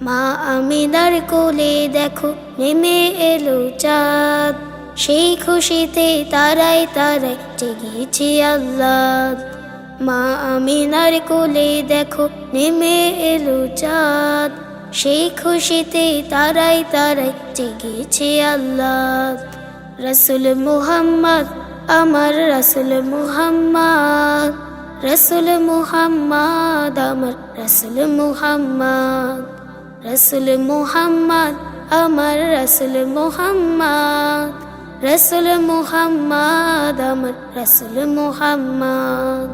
মা আমিনার কোলে দেখো, নেমে এলো চাঁদ। সেই খুশিতে তারাই তারাই জেগেছে আল্লাহ মা আমিনার কোলে দেখো, নেমে এলো চাঁদ। সেই খুশিতে তারাই তারাই জেগেছে আল্লাহ রসুল মুহাম্মদ, আমার রসুল মুহাম্মদ। রসুল মুহাম্মদ, আমার রসুল মুহাম্মদ। রসুল মুহাম্মদ, আমার রসুল মুহাম্মদ। রসুল মুহাম্মদ, আমার রসুল মুহাম্মদ।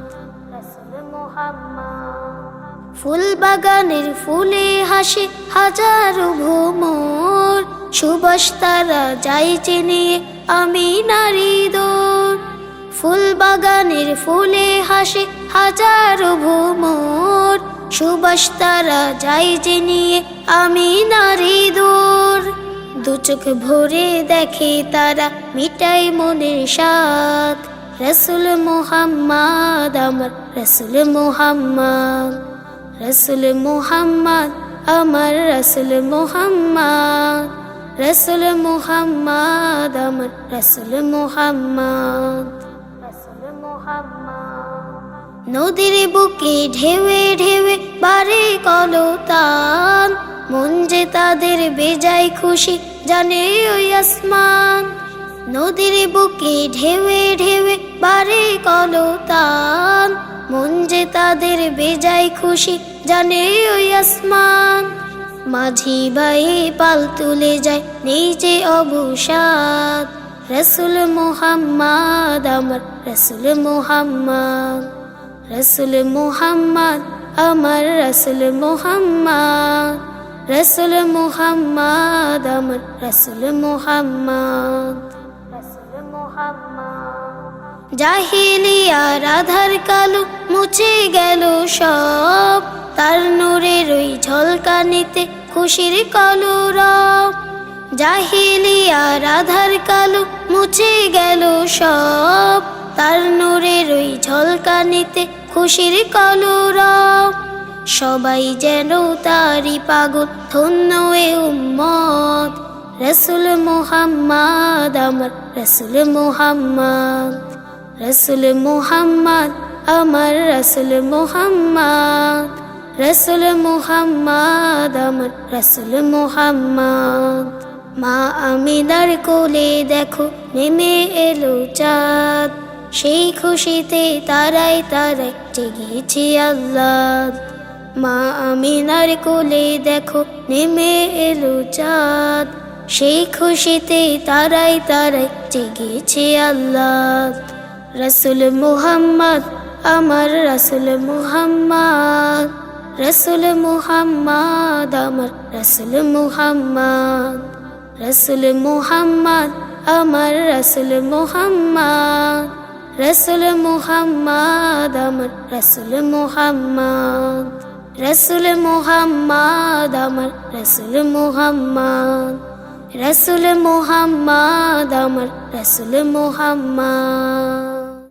রসুল মুহাম্মদ। ফুল বাগানের ফুলে হাসে হাজারো ভ্রমর সুবাস তারা যাই চিনিয়ে আমি নারী দোর। ফুল বাগানের ফুলে হাসে হাজারো ভ্রমর সুবাস তারা যাই চিনিয়ে আমি নারী দোর। দু চোখ ভরে দেখে তারা মিটাই মনের সাথ রসুল মোহাম্মদ আমার রসুল মোহাম্মদ। রসুল মোহাম্মদ আমার রসুল মোহাম্মদ। রসুল মোহাম্মদ আমার রসুল মোহাম্মদ। রসুল মোহাম্মদ। নদীর বুকে ঢেউে ঢেউে বারে কলতান। মন যে তাদের বেজায় খুশি জানে ওই আসমান। নদীর বুকে ঢেউে ঢেউে বারে কলতান। মন যে তাদের বেজায় খুশি জানে ওই আসমান। মাঝি বাই পাল তুলে যায় নিজে অবসাদ। রসুল মোহাম্মদ, আমার রসুল মোহাম্মদ। রসুল মোহাম্মদ, আমার রসুল মোহাম্মদ। রসুল মোহাম্মদ, আমার রসুল মোহাম্মদ। রসুল জাহিলিয়া রাধার কালো মুছে গেল সব। তার নূরের ওই ঝলকানিতে খুশির কলরব জাহিলিয়া রাধার কালো মুছে গেল সব। তার নূরের ওই ঝলকানিতে খুশির কলরব সবাই যেন তারি পাগল, ধন্য এ উম্মত। রসুল মোহাম্মদ আমার রসুল মোহাম্মদ রসুল মোহাম্মদ আমার রসুল মোহাম্মদ রসুল মোহাম্মদ আমার রসুল মোহাম্মদ। মা আমিনার কোলে দেখো, নেমে এলো চাঁদ। সেই খুশিতে তারাই তারাই জেগেছে আল্লাহ। মা আমিনার কোলে দেখো, নেমে এলো চাঁদ। সেই খুশিতে তারাই তারাই জেগেছে আল্লাহ। রসুল মুহাম্মদ, আমার রসুল মুহাম্মদ। রসুল মুহাম্মদ, আমার রসুল মুহাম্মদ। রসুল মুহাম্মদ, আমার রসুল মুহাম্মদ। রসুল মোহাম্মদ, আমার রসুল মোহাম্মদ। রসুল মোহাম্মদ, আমার রসুল মোহাম্মদ। রসুল মোহাম্মদ, আমার রসুল মুহাম্মদ।